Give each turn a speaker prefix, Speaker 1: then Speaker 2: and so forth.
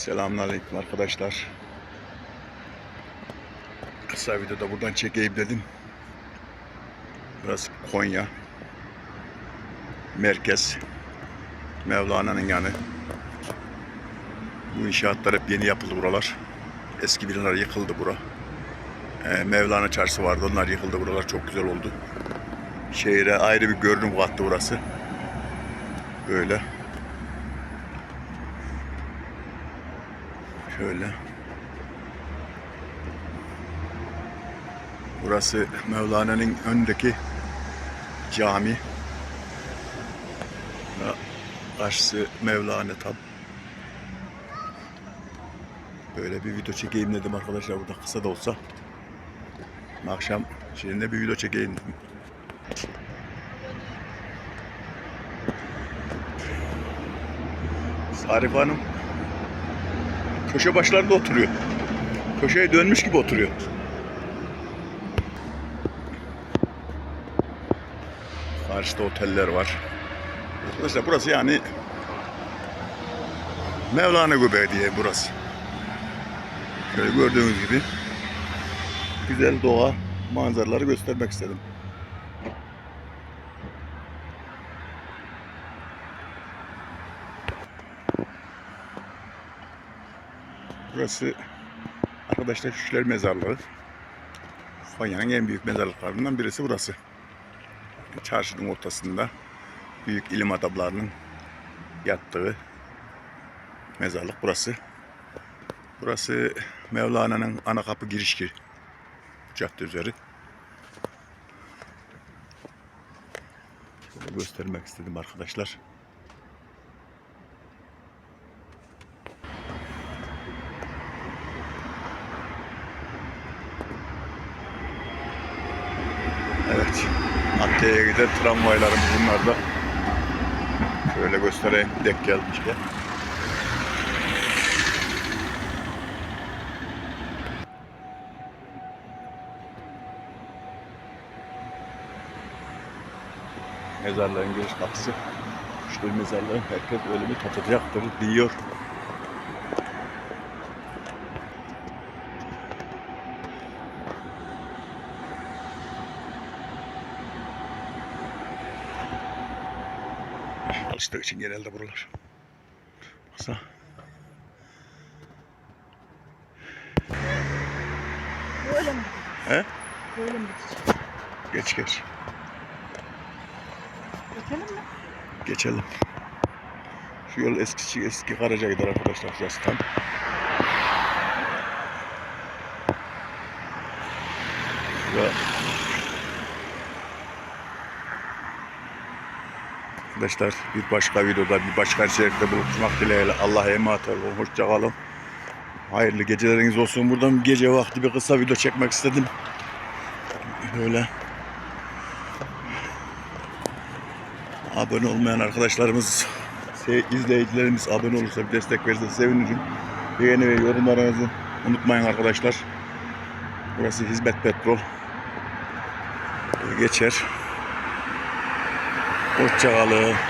Speaker 1: Selamünaleyküm arkadaşlar. Kısa videoda buradan çekeyim dedim. Burası Konya. Merkez. Mevlana'nın yanı. Bu inşaatlar hep yeni yapıldı buralar. Eski binalar yıkıldı bura. Ee, Mevlana çarşı vardı. Onlar yıkıldı. Buralar çok güzel oldu. Şehire ayrı bir görünüm kattı burası. Böyle. Şöyle. Burası Mevlana'nın önündeki cami. Karşısı Mevlana tam. Böyle bir video çekeyim dedim arkadaşlar burada kısa da olsa. Akşam şeyinde bir video çekeyim dedim. Arif Hanım köşe başlarında oturuyor. Köşeye dönmüş gibi oturuyor. Karşıda oteller var. Arkadaşlar burası yani Mevlana Göbeği diye burası. Şöyle gördüğünüz gibi güzel doğa manzaraları göstermek istedim. Burası arkadaşlar Şüşler Mezarlığı. Konya'nın en büyük mezarlıklarından birisi burası. Çarşının ortasında büyük ilim adamlarının yattığı mezarlık burası. Burası Mevlana'nın ana kapı giriş ki cadde üzeri. Şöyle göstermek istedim arkadaşlar. Antalya'ya giden tramvaylarımız bunlar da. Şöyle göstereyim. Dek gelmişken. Mezarlığın giriş kapısı. İşte mezarlığın herkes ölümü tatacaktır diyor. Alıştığı için genelde buralar. Masa.
Speaker 2: Böyle mi?
Speaker 1: He?
Speaker 2: Böyle mi gideceğiz?
Speaker 1: Geç geç.
Speaker 2: Geçelim mi?
Speaker 1: Geçelim. Şu yol eski eski Karaca gider arkadaşlar şurası tam. Ve Arkadaşlar bir başka videoda bir başka içerikte buluşmak dileğiyle Allah'a emanet olun. Hoşça kalın. Hayırlı geceleriniz olsun. Buradan gece vakti bir kısa video çekmek istedim. Böyle. Abone olmayan arkadaşlarımız, izleyicilerimiz abone olursa bir destek verirse sevinirim. Beğeni ve yorumlarınızı unutmayın arkadaşlar. Burası Hizmet Petrol. Geçer. Hoşçakalın.